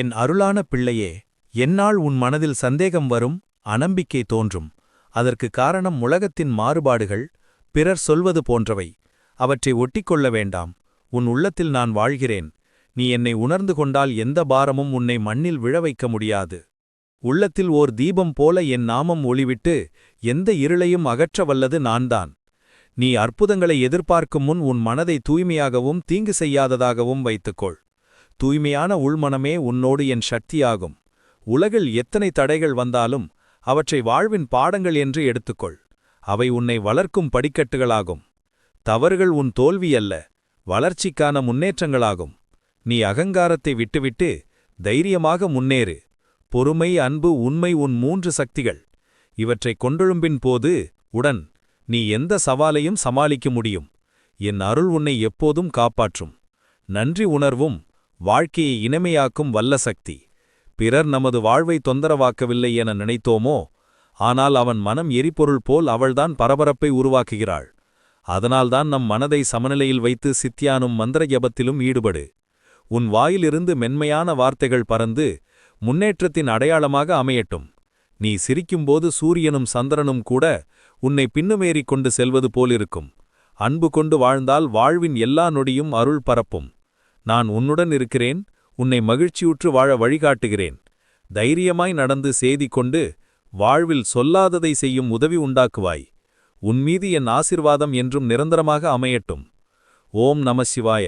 என் அருளான பிள்ளையே என்னால் உன் மனதில் சந்தேகம் வரும் அநம்பிக்கை தோன்றும். அதற்கு காரணம் உலகத்தின் மாறுபாடுகள் பிறர் சொல்வது போன்றவை. அவற்றை ஒட்டிக்கொள்ள வேண்டாம். உன் உள்ளத்தில் நான் வாழ்கிறேன். நீ என்னை உணர்ந்து கொண்டால் எந்த பாரமும் உன்னை மண்ணில் விழ வைக்க முடியாது. உள்ளத்தில் ஓர் தீபம் போல என் நாமம் ஒளிவிட்டு எந்த இருளையும் அகற்ற வல்லது நான்தான். நீ அற்புதங்களை எதிர்பார்க்கும் முன் உன் மனதை தூய்மையாகவும் தீங்கு செய்யாததாகவும் வைத்துக்கொள். தூய்மையான உள்மனமே உன்னோடு என் சக்தியாகும். உலகில் எத்தனை தடைகள் வந்தாலும் அவற்றை வாழ்வின் பாடங்கள் என்று எடுத்துக்கொள். அவை உன்னை வளர்க்கும் படிக்கட்டுகளாகும். தவறுகள் உன் தோல்வி அல்ல வளர்ச்சிக்கான முன்னேற்றங்களாகும். நீ அகங்காரத்தை விட்டுவிட்டு தைரியமாக முன்னேறு. பொறுமை அன்பு உண்மை உன் மூன்று சக்திகள். இவற்றைக் கொண்டெழும்பின் போது உடன் நீ எந்த சவாலையும் சமாளிக்க முடியும். என் அருள் உன்னை எப்போதும் காப்பாற்றும். நன்றி உணர்வும் வாழ்க்கையை இனிமையாக்கும் வல்ல சக்தி. பிறர் நமது வாழ்வை தொந்தரவாக்கவில்லை என நினைத்தோமோ? ஆனால் அவன் மனம் எரிபொருள் போல் அவள்தான் பரபரப்பை உருவாக்குகிறாள். அதனால்தான் நம் மனதை சமநிலையில் வைத்து சித்தியானும் மந்திர ஜபத்திலும் ஈடுபடு. உன் வாயிலிருந்து மென்மையான வார்த்தைகள் பறந்து முன்னேற்றத்தின் அடையாளமாக அமையட்டும். நீ சிரிக்கும்போது சூரியனும் சந்திரனும் கூட உன்னை பின்னுமேறிக் கொண்டு செல்வது போலிருக்கும். அன்பு கொண்டு வாழ்ந்தால் வாழ்வின் எல்லா நொடியும் அருள் பரப்பும். நான் உன்னுடன் இருக்கிறேன் உன்னை மகிழ்ச்சியுற்று வாழ வழிகாட்டுகிறேன். தைரியமாய் நடந்து செய்தி கொண்டு வாழ்வில் சொல்லாததை செய்யும் உதவி உண்டாக்குவாய். உன்மீது என் ஆசிர்வாதம் என்றும் நிரந்தரமாக அமையட்டும். ஓம் நம சிவாய.